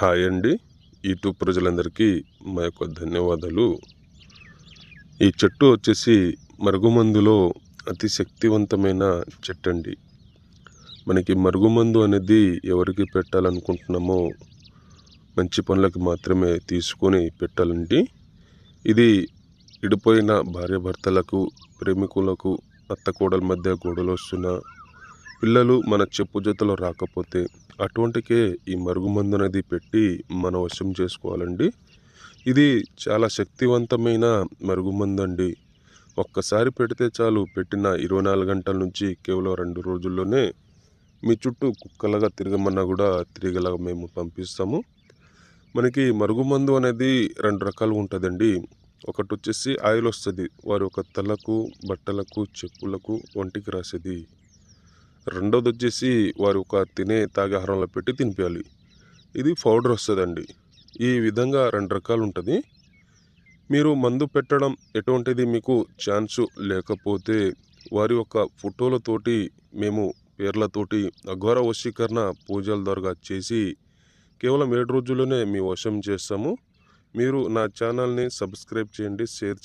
Hi అండి. YouTube ప్రజలందరికీ మా యొక్క ధన్యవాదాలు. ఈ చెట్టు వచ్చేసి మరుగుమందులో అతి శక్తివంతమైన చెట్టు అండి మనకి మరుగుమందు అనేది ఎవరికి పెట్టాలనుకుంటున్నామో మంచి పనులకు మాత్రమే తీసుకొని పెట్టాలండి. ఇది ఇడిపోయిన భార్యాభర్తలకు ప్రేమికులకు అత్తకోడల మధ్య గొడవలు వస్తున్న పిల్లలు మన చెప్పు జతలో రాకపోతే అటువంటికే ఈ మరుగుమందు అనేది పెట్టి మన వశం చేసుకోవాలండి. ఇది చాలా శక్తివంతమైన మరుగుమందు అండి ఒక్కసారి పెడితే చాలు పెట్టిన ఇరవై నాలుగు గంటల నుంచి కేవలం రెండు రోజుల్లోనే మీ చుట్టూ కుక్కలుగా తిరగమన్నా కూడా తిరిగేలాగా మేము పంపిస్తాము. మనకి మరుగుమందు అనేది రెండు రకాలుగా ఉంటుందండి. ఒకటి వచ్చేసి ఆయిల్ వస్తుంది. వారి ఒక తలకు బట్టలకు చెప్పులకు ఒంటికి రాసేది. రెండోది వచ్చేసి వారి ఒక తినే తాగే ఆహారంలో పెట్టి తినిపించాలి ఇది పౌడర్ వస్తుందండి. ఈ విధంగా రెండు రకాలు ఉంటుంది మీరు మందు పెట్టడం ఎటువంటిది మీకు ఛాన్సు లేకపోతే వారి యొక్క ఫోటోలతోటి మేము పేర్లతోటి అఘోర వశీకరణ పూజల ద్వారా చేసి కేవలం ఏడు రోజుల్లోనే మీ వశం చేస్తాము. మీరు నా ఛానల్ని సబ్స్క్రైబ్ చేయండి షేర్